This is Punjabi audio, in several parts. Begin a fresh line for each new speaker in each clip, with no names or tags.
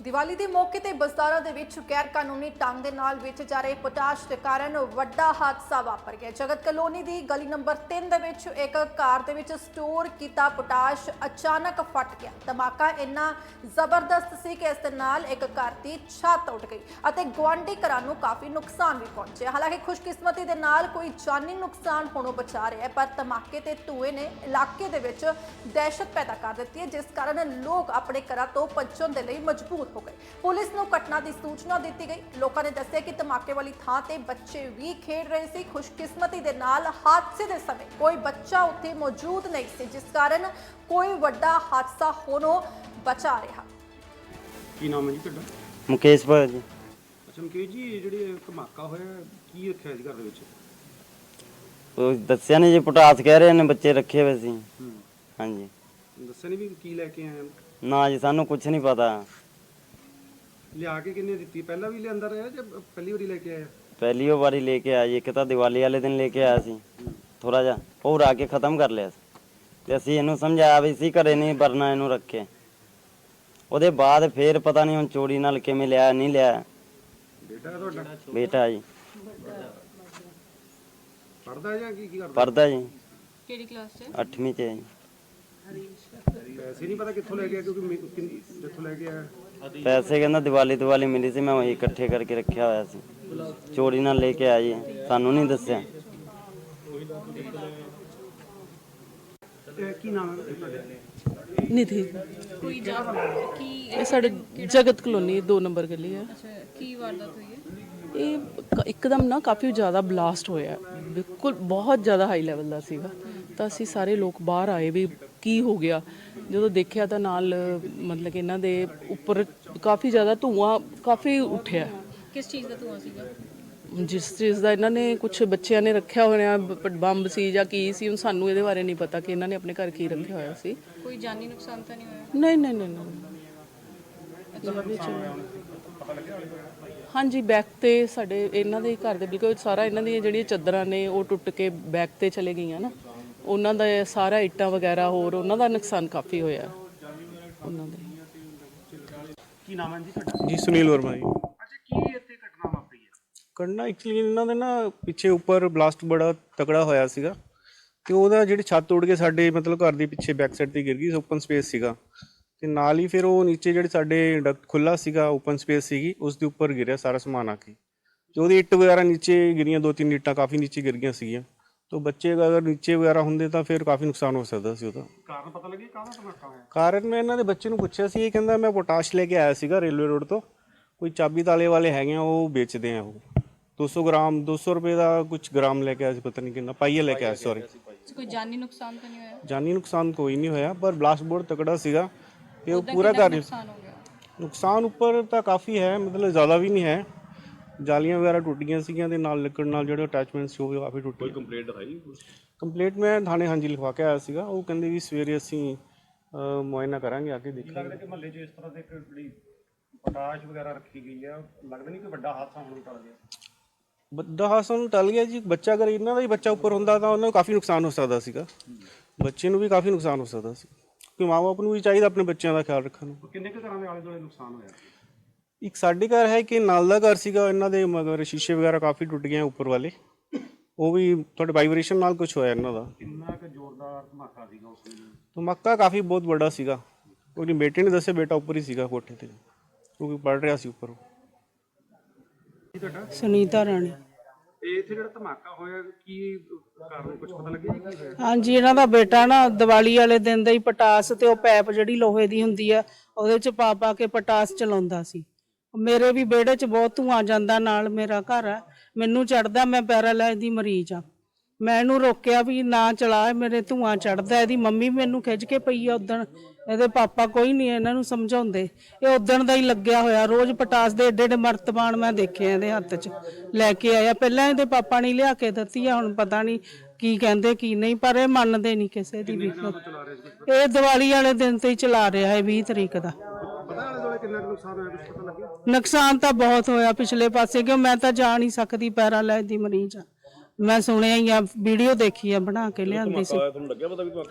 ਦੀਵਾਲੀ ਦੇ ਮੌਕੇ ਤੇ ਬਾਜ਼ਾਰਾਂ ਦੇ ਵਿੱਚ ਗੈਰ ਕਾਨੂੰਨੀ ਢੰਗ ਦੇ ਨਾਲ ਵੇਚੇ ਜਾ ਰਹੇ ਪੋਟਾਸ਼ ਦੇ ਕਾਰਨ ਵੱਡਾ ਹਾਦਸਾ ਵਾਪਰ ਗਿਆ। ਜਗਤ ਕਲੋਨੀ ਦੀ ਗਲੀ ਨੰਬਰ 3 ਦੇ ਵਿੱਚ ਇੱਕ ਕਾਰ ਦੇ ਵਿੱਚ ਸਟੋਰ ਕੀਤਾ ਪੋਟਾਸ਼ ਅਚਾਨਕ ਫਟ ਗਿਆ। ਧਮਾਕਾ ਇੰਨਾ ਜ਼ਬਰਦਸਤ ਸੀ ਕਿ ਇਸ ਦੇ ਨਾਲ ਇੱਕ ਘਰ ਦੀ ਛੱਤ ਉੱਡ ਗਈ ਅਤੇ ਗੁਆਂਢੀ ਘਰਾਂ ਨੂੰ ਕਾਫੀ ਨੁਕਸਾਨ ਵੀ ਪਹੁੰਚਿਆ। ਹਾਲਾਂਕਿ ਖੁਸ਼ਕਿਸਮਤੀ ਦੇ ਨਾਲ ਕੋਈ ਜਾਨੀ ਨੁਕਸਾਨ ਹੋਣੋਂ ਬਚਾ ਰਿਹਾ ਪਰ ਧਮਾਕੇ ਤੇ ਧੂਏ ਨੇ ਇਲਾਕੇ ਦੇ ਵਿੱਚ ਦਹਿਸ਼ਤ ਪੈਦਾ ਕਰ ਦਿੱਤੀ ਹੈ, ਜਿਸ ਕਾਰਨ ਲੋਕ ਆਪਣੇ ਘਰਾਂ ਤੋਂ ਭੱਜਣ ਦੇ ਲਈ ਮਜਬੂਰ ਹੋ ਗਏ। ਪੁਲਿਸ ਨੂੰ ਘਟਨਾ ਦੀ ਸੂਚਨਾ ਦਿੱਤੀ ਗਈ। ਲੋਕਾਂ ਨੇ ਦੱਸਿਆ ਕਿ ਧਮਾਕੇ ਵਾਲੀ ਥਾਂ ਤੇ ਬੱਚੇ ਵੀ ਖੇਡ ਰਹੇ ਸੀ। ਖੁਸ਼ਕਿਸਮਤੀ ਦੇ ਨਾਲ ਹਾਦਸੇ ਦੇ ਸਮੇਂ ਕੋਈ ਬੱਚਾ ਉੱਥੇ ਮੌਜੂਦ ਨਹੀਂ ਸੀ ਜਿਸ ਕਾਰਨ ਕੋਈ ਵੱਡਾ ਹਾਦਸਾ ਹੋਣੋਂ ਬਚਾ ਰਿਹਾ।
ਕੀ ਨਾਮ ਹੈ ਜੀ ਤੁਹਾਡਾ?
ਮੁਕੇਸ਼ ਭਾਜੀ
ਅੱਛਾ ਮੁਕੇਸ਼ ਜੀ ਇਹ ਜਿਹੜੇ ਧਮਾਕਾ ਹੋਇਆ ਕੀ ਰੱਖਿਆ ਜੀ ਘਰ ਦੇ ਵਿੱਚ?
ਉਹ ਦੱਸਿਆ ਨਹੀਂ ਜੀ ਪਟਾਸ ਕਹਿ ਰਹੇ ਨੇ ਬੱਚੇ ਰੱਖੇ ਹੋਏ ਸੀ।
ਹੂੰ।
ਹਾਂਜੀ।
ਦੱਸਿਆ ਨਹੀਂ ਵੀ ਕੀ ਲੈ ਕੇ ਆਏ ਹੋ?
ਨਾ ਜੀ ਸਾਨੂੰ ਕੁਝ ਨਹੀਂ ਪਤਾ।
ਲਿਆ ਕੇ ਕਿੰਨੇ ਦਿੱਤੀ? ਪਹਿਲਾਂ ਵੀ ਲਿਆਂਦਾ ਰਿਹਾ ਜਾਂ ਪਹਿਲੀ ਵਾਰੀ ਲੈ ਕੇ ਆਇਆ?
ਪਹਿਲੀ ਵਾਰੀ ਲੈ ਕੇ ਆਇਆ ਜੀ ਇੱਕ ਤਾਂ ਦੀਵਾਲੀ ਵਾਲੇ ਦਿਨ ਲੈ ਕੇ ਆਇਆ ਸੀ। ਥੋੜਾ ਜਿਹਾ ਉਹ ਉਡਾ ਕੇ ਖਤਮ ਕਰ ਲਿਆ ਸੀ। ਤੇ ਅਸੀਂ ਇਹਨੂੰ ਸਮਝਾਇਆ ਵੀ ਸੀ ਘਰੇ ਨਹੀਂ ਵਰਨਾ ਇਹਨੂੰ ਰੱਖੇ। ਉਹਦੇ ਬਾਅਦ ਫੇਰ ਪਤਾ ਨਹੀਂ ਹੁਣ ਚੋਰੀ ਨਾਲ ਕਿਵੇਂ ਲਿਆ ਨਹੀਂ ਲਿਆ।
ਬੇਟਾ ਤੁਹਾਡਾ?
ਬੇਟਾ ਜੀ।
ਪੜਦਾ ਜਾਂ ਕੀ ਕੀ ਕਰਦਾ?
ਪੜਦਾ ਜੀ।
ਕਿਹੜੀ ਕਲਾਸ 'ਚ
8ਵੀਂ ਚ ਹੈ ਜੀ।
ਪੈਸੇ ਨਹੀਂ ਪਤਾ ਕਿੱਥੋਂ ਲੈ ਕੇ ਆਇਆ ਕਿਉਂਕਿ ਮੇ- ਕਿੰਨ- ਜਿੱਥੋਂ ਲੈ ਕੇ ਆਇਆ।
ਪੈਸੇ ਕਹਿੰਦਾ ਦੀਵਾਲੀ ਦੀਵਾਲੀ ਮਿਲੀ ਸੀ ਮੈਂ ਉਹੀ ਇਕੱਠੇ ਕਰਕੇ ਰੱਖਿਆ ਹੋਇਆ ਸੀ। ਚੋਰੀ ਨਾਲ ਲੈ ਕੇ ਜੀ ਸਾਨੂੰ ਨਹੀਂ ਦੱਸਿਆ।
ਇਹ ਕੀ ਨਾਮ ਹੈ ਤੁਹਾਡਾ
ਨਿਧੀ
ਕੋਈ ਜਾ ਕੀ
ਇਹ ਸਾਡੇ ਜਗਤ ਕਲੋਨੀ 2 ਨੰਬਰ ਗਲੀ ਹੈ।
ਅੱਛਾ ਕੀ ਵਾਰਦਾਤ ਹੋਈ ਹੈ?
ਇਹ ਕ- ਇੱਕਦਮ ਨਾ ਕਾਫੀ ਜ਼ਿਆਦਾ ਬਲਾਸਟ ਹੋਇਆ। ਬਿਲਕੁਲ ਬਹੁਤ ਜ਼ਿਆਦਾ ਹਾਈ ਲੈਵਲ ਦਾ ਸੀਗਾ। ਤਾਂ ਅਸੀਂ ਸਾਰੇ ਲੋਕ ਬਾਹਰ ਆਏ ਵੀ ਕੀ ਹੋ ਗਿਆ? ਜਦੋਂ ਦੇਖਿਆ ਤਾਂ ਨਾਲ ਮਤਲਬ ਕਿ ਇਹਨਾਂ ਦੇ ਉੱਪਰ ਕਾਫੀ ਜ਼ਿਆਦਾ ਧੂਆਂ ਕਾਫੀ ਉੱਠਿਆ।
ਕਿਸ ਚੀਜ਼ ਦਾ ਧੂਆਂ ਸੀਗਾ?
ਜਿਸ ਚੀਜ਼ ਦਾ ਇਹਨਾਂ ਨੇ ਕੁਝ ਬੱਚਿਆਂ ਨੇ ਰੱਖਿਆ ਹੋਇਆ ਬੰਬ ਸੀ ਜਾਂ ਕੀ ਸੀ ਹੁਣ ਸਾਨੂੰ ਇਹਦੇ ਬਾਰੇ ਨਹੀਂ ਪਤਾ ਕਿ ਇਹਨਾਂ ਨੇ ਆਪਣੇ ਘਰ ਕੀ ਰੱਖਿਆ ਹੋਇਆ ਸੀ।
ਕੋਈ ਜਾਨੀ ਨੁਕਸਾਨ ਤਾਂ ਨਹੀਂ ਹੋਇਆ?
ਨਹੀਂ ਨਹੀਂ ਨਹੀਂ ਹਾਂਜੀ ਬੈਕ ਤੇ ਸਾਡੇ ਇਹਨਾਂ ਦੇ ਘਰ ਦੇ ਬਿਲਕੁਲ ਸਾਰਾ ਇਹਨਾਂ ਦੀਆਂ ਜਿਹੜੀਆਂ ਚਾਦਰਾਂ ਨੇ ਉਹ ਟੁੱਟ ਕੇ ਬੈਕ ਤੇ ਚਲੇ ਗਈਆਂ ਨਾ। ਉਹਨਾਂ ਦਾ ਸਾਰਾ ਇੱਟਾਂ ਵਗੈਰਾ ਹੋਰ ਉਹਨਾਂ ਦਾ ਨੁਕਸਾਨ ਕਾਫੀ ਹੋਇਆ। ਉਹਨਾਂ ਦੇ।
ਕੀ ਨਾਮ ਹੈ ਜੀ ਤੁਹਾਡਾ?
ਜੀ ਸੁਨੀਲ ਵਰਮਾ ਜੀ।
ਅੱਛਾ ਕੀ ਇੱਥੇ ਘਟਨਾ ਵਾਪਰੀ ਹੈ?
ਕਰਨਾ ਐਕਚੁਅਲੀ ਇਹਨਾਂ ਦੇ ਨਾ ਪਿੱਛੇ ਉੱਪਰ ਬਲਾਸਟ ਬੜਾ ਤਕੜਾ ਹੋਇਆ ਸੀਗਾ। ਤੇ ਉਹਦਾ ਜਿਹੜੀ ਛੱਤ ਉੱਡ ਕੇ ਸਾਡੇ ਮਤਲਬ ਘਰ ਦੇ ਪਿੱਛੇ ਬੈਕ ਸਾਈਡ ਤੇ ਗਿਰ ਗਈ ਓਪਨ ਸਪੇਸ ਸੀਗਾ। ਤੇ ਨਾਲ ਹੀ ਫਿਰ ਉਹ ਨੀਚੇ ਜਿਹੜੇ ਸਾਡੇ ਡਕਟ ਖੁੱਲਾ ਸੀਗਾ ਓਪਨ ਸਪੇਸ ਸੀਗੀ ਉਸ ਦੇ ਉੱਪਰ ਗਿਰਿਆ ਸਾਰਾ ਸਮਾਨ ਆ ਕੇ। ਤੇ ਉਹਦੀ ਇੱਟ ਵਗੈਰਾ ਨੀਚੇ ਗਿਰੀਆਂ ਦੋ ਤਿੰਨ ਇੱਟਾਂ ਕਾਫੀ ਨੀਚੇ ਗਿਰ ਗਈਆਂ ਸੀਗੀਆਂ। ਤੋਂ ਬੱਚੇ ਅਗਰ ਨੀਚੇ ਵਗੈਰਾ ਹੁੰਦੇ ਤਾਂ ਫਿਰ ਕਾਫੀ ਨੁਕਸਾਨ ਹੋ ਸਕਦਾ ਸੀ ਉਹਦਾ
ਕਾਰਨ ਪਤਾ ਲੱਗਿਆ ਕਾਹਦਾ ਧਮਾਕਾ ਹੋਇਆ?
ਕਾਰਨ ਮੈਂ ਇਹਨਾਂ ਦੇ ਬੱਚੇ ਨੂੰ ਪੁੱਛਿਆ ਸੀ ਇਹ ਕਹਿੰਦਾ ਮੈਂ ਪੋਟਾਸ਼ ਲੈ ਕੇ ਆਇਆ ਸੀਗਾ ਰੇਲਵੇ ਰੋਡ ਤੋਂ। ਕੋਈ ਚਾਬੀ ਤਾਲੇ ਵਾਲੇ ਹੈਗੇ ਆ ਉਹ ਵੇਚਦੇ ਆ ਉਹ। 200 ਗ੍ਰਾਮ 200 ਰੁਪਏ ਦਾ ਕੁਝ ਗ੍ਰਾਮ ਲੈ ਕੇ ਆਇਆ ਸੀ ਪਤਾ ਨਹੀਂ ਕਿੰਨਾ ਪਾਈਆ ਲੈ ਕੇ ਆਇਆ ਸੌਰੀ
ਕੋਈ ਜਾਨੀ ਨੁਕਸਾਨ ਤਾਂ ਨਹੀਂ ਹੋਇਆ?
ਜਾਨੀ ਨੁਕਸਾਨ ਕੋਈ ਨਹੀਂ ਹੋਇਆ ਪਰ ਬਲਾਸਟ ਬੋਰਡ ਤਕੜਾ ਸੀਗਾ। ਤੇ ਉਹ ਪੂਰਾ ਘਰ
ਨੁਕਸਾਨ ਹੋ ਗਿਆ?
ਨੁਕਸਾਨ ਉੱਪਰ ਤਾਂ ਕਾਫੀ ਹੈ ਮਤਲਬ ਜ਼ਿਆਦਾ ਵੀ ਨਹੀਂ ਹੈ। ਜਾਲੀਆਂ ਵਗੈਰਾ ਟੁੱਟੀਆਂ ਸੀਗੀਆਂ ਤੇ ਨਾਲ ਲੱਕੜ ਨਾਲ ਜਿਹੜੇ ਅਟੈਚਮੈਂਟ ਸੀ ਉਹ ਵੀ ਕਾਫੀ ਟੁੱਟ ਗਏ
ਕੰਪਲੇਂਟ ਦਿਖਾਈ
ਕੰਪਲੀਟ ਮੈਂ ਥਾਣੇ ਹਾਂਜੀ ਲਿਖਵਾ ਕੇ ਆਇਆ ਸੀਗਾ। ਉਹ ਕਹਿੰਦੇ ਵੀ ਸਵੇਰੇ ਅਸੀਂ ਮੁਆਇਨਾ ਕਰਾਂਗੇ ਆ ਕੇ ਦੇਖਾਂਗੇ।
ਲੱਗਦਾ ਕਿ ਮਹੱਲੇ 'ਚ ਇਸ ਤਰ੍ਹਾਂ ਦੇ ਇੱਕ ਜਿਹੜੀ ਪਟਾਸ਼ ਵਗੈਰਾ ਰੱਖੀ ਗਈ ਆ। ਲੱਗਦਾ ਨਹੀਂ ਕਿ ਵੱਡਾ ਹਾਦਸਾ ਹੋਣ ਟਲ ਗਿਆ।
ਵੱਡਾ ਹਾਦਸਾ ਨੂੰ ਟਲ ਗਿਆ ਜੀ। ਬੱਚਾ ਅਗਰ ਇਹਨਾਂ ਦਾ ਹੀ ਬੱਚਾ ਉੱਪਰ ਹੁੰਦਾ ਤਾਂ ਉਹਨਾਂ ਨੂੰ ਕਾਫੀ ਨੁਕਸਾਨ ਹੋ ਸਕਦਾ ਸੀਗਾ। ਬੱਚੇ ਨੂੰ ਵੀ ਕਾਫੀ ਨੁਕਸਾਨ ਹੋ ਸਕਦਾ ਸੀ। ਕਿ ਮਾਪੇ ਨੂੰ ਵੀ ਚਾਹੀਦਾ ਆਪਣੇ ਬੱਚਿਆਂ ਦਾ ਖਿਆਲ ਰੱਖਣ ਨੂੰ।
ਕਿੰਨੇ ਕੁ ਘਰਾਂ ਦੇ ਆਲੇ ਦੁਆਲੇ ਨੁਕਸਾਨ ਹੋਇਆ?
ਇੱਕ ਸਾਡੇ ਘਰ ਹੈ ਕਿ ਨਾਲ ਦਾ ਘਰ ਸੀਗਾ ਇਹਨਾਂ ਦੇ ਮਗਰ ਸ਼ੀਸ਼ੇ ਵਗੈਰਾ ਕਾਫੀ ਟੁੱਟ ਗਏ ਆ ਉੱਪਰ ਵਾਲੇ। ਉਹ ਵੀ ਤੁਹਾਡੇ ਵਾਈਬ੍ਰੇਸ਼ਨ ਨਾਲ ਕੁਝ ਹੋਇਆ ਇਹਨਾਂ ਦਾ।
ਕਿੰਨਾ ਕੁ ਜ਼ੋਰਦਾਰ ਧਮਾਕਾ ਸੀਗਾ ਉਸ ਵੇਲੇ?
ਧਮਾਕਾ ਕਾਫੀ ਬਹੁਤ ਵੱਡਾ ਸੀਗਾ। ਉਹਦੀ ਬੇਟੇ ਨੇ ਦੱਸਿਆ ਬੇਟਾ ਉੱਪਰ ਹੀ ਸੀਗਾ ਕੋਠੇ ਤੇ। ਕਿਉਂਕਿ ਪੜ ਰਿਹਾ ਸੀ ਉੱਪਰ। ਉਹ।
ਸੁਨੀਤਾ ਰਾਣੀ।
ਤੇ ਇੱਥੇ ਜਿਹੜਾ ਧਮਾਕਾ ਹੋਇਆ ਕੀ ਕਾਰਨ ਕੁਝ ਪਤਾ ਲੱਗਿਆ ਜੀ ਕੀ ਹੋਇਆ?
ਹਾਂਜੀ ਇਹਨਾਂ ਦਾ ਬੇਟਾ ਨਾ ਦੀਵਾਲੀ ਵਾਲੇ ਦਿਨ ਦਾ ਹੀ ਪਟਾਸ ਤੇ ਉਹ ਪੈਪ ਜਿਹੜੀ ਲੋਹੇ ਦੀ ਹੁੰਦੀ ਆ ਉਹਦੇ ਚ ਪਾ ਪਾ ਕੇ ਪਟਾਸ ਚਲਾਉਂਦਾ ਸੀ। ਮੇਰੇ ਵੀ ਵਿਹੜੇ ਚ ਬਹੁਤ ਧੂਆਂ ਜਾਂਦਾ ਨਾਲ ਮੇਰਾ ਘਰ ਆ। ਮੈਨੂੰ ਚੜਦਾ ਮੈਂ ਪੈਰਾਲਾਈਜ਼ ਦੀ ਮਰੀਜ਼ ਆ। ਮੈਂ ਇਹਨੂੰ ਰੋਕਿਆ ਵੀ ਨਾ ਚਲਾ ਮੇਰੇ ਧੂਆਂ ਚੜਦਾ ਇਹਦੀ ਮੰਮੀ ਮੈਨੂੰ ਖਿੱਚ ਕੇ ਪਈ ਆ ਉਦਣ। ਇਹਦੇ ਪਾਪਾ ਕੋਈ ਨਹੀਂ ਇਹਨਾਂ ਨੂੰ ਸਮਝਾਉਂਦੇ। ਇਹ ਉਦਣ ਦਾ ਹੀ ਲੱਗਿਆ ਹੋਇਆ ਰੋਜ਼ ਪਟਾਸ ਦੇ ਏਡੇ ਏਡੇ ਮਰਤਬਾਨ ਮੈਂ ਦੇਖੇ ਇਹਦੇ ਹੱਥ 'ਚ। ਲੈ ਕੇ ਆਇਆ। ਪਹਿਲਾਂ ਇਹਦੇ ਪਾਪਾ ਨੇ ਲਿਆ ਕੇ ਦਿੱਤੀ ਆ ਹੁਣ ਪਤਾ ਨਹੀਂ ਕੀ ਕਹਿੰਦੇ ਕੀ ਨਹੀਂ ਪਰ ਇਹ ਮੰਨਦੇ ਨਹੀਂ ਕਿਸੇ ਦੀ ਵੀ। ਇਹ ਦੀਵਾਲੀ ਵਾਲੇ ਦਿਨ ਤੇ ਹੀ ਚਲਾ ਰਿਹਾ ਹੈ 20 ਤਰੀਕ ਦਾ।
ਕਿੰਨਾ ਕੁ ਨੁਕਸਾਨ ਹੋਇਆ? ਕੁਝ ਪਤਾ ਲੱਗਿਆ?
ਨੁਕਸਾਨ ਤਾਂ ਬਹੁਤ ਹੋਇਆ ਪਿਛਲੇ ਪਾਸੇ ਕਿਉਂ ਮੈਂ ਤਾਂ ਜਾ ਨਹੀਂ ਸਕਦੀ ਪੈਰਾਲਾਈਜ਼ ਦੀ ਮਰੀਜ਼। ਆ ਮੈਂ ਸੁਣਿਆ ਹੀ ਆ ਵੀਡੀਓ ਦੇਖੀ ਆ ਬਣਾ ਕੇ ਲਿਆਂਦੀ ਸੀ।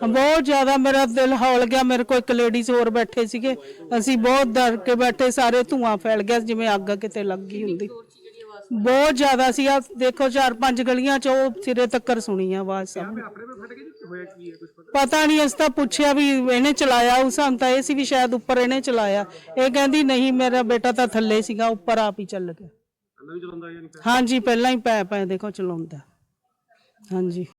ਬਹੁਤ ਜ਼ਿਆਦਾ ਮੇਰਾ ਦਿਲ ਹੌਲ ਗਿਆ ਮੇਰੇ ਕੋਲ ਇੱਕ ਲੇਡੀਜ਼ ਹੋਰ ਬੈਠੇ ਸੀਗੇ। ਅਸੀਂ ਬਹੁਤ ਡਰ ਕੇ ਬੈਠੇ ਸਾਰੇ ਧੂਆਂ ਫੈਲ ਗਿਆ ਜਿਵੇਂ ਅੱਗ ਕਿਤੇ ਲੱਗੀ ਹੁੰਦੀ। ਬਹੁਤ ਜ਼ਿਆਦਾ ਸੀ ਆ ਦੇਖੋ ਚਾਰ ਪੰਜ ਗਲੀਆਂ ਚ ਉਹ ਸਿਰੇ ਤੱਕਰ ਸੁਣੀ ਆ ਆਵਾਜ਼ ਸਭ ਨੇ। ਪਤਾ? ਨਹੀਂ ਤਾਂ ਪੁੱਛਿਆ ਵੀ ਇਹਨੇ ਚਲਾਇਆ ਉਸ ਸਾਨੂੰ ਤਾਂ ਇਹ ਸੀ ਵੀ ਸ਼ਾਇਦ ਉੱਪਰ ਇਹਨੇ ਚਲਾਇਆ। ਇਹ ਕਹਿੰਦੀ ਨਹੀਂ ਮੇਰਾ ਬੇਟਾ ਤਾਂ ਥੱਲੇ ਸੀਗਾ ਉੱਪਰ ਆਪ ਹੀ ਚੱਲ ਗਿਆ। ਹਾਂਜੀ ਪਹਿਲਾਂ ਹੀ ਪੈ ਪੈ ਦੇਖੋ ਚਲਾਉਂਦਾ। ਹਾਂਜੀ।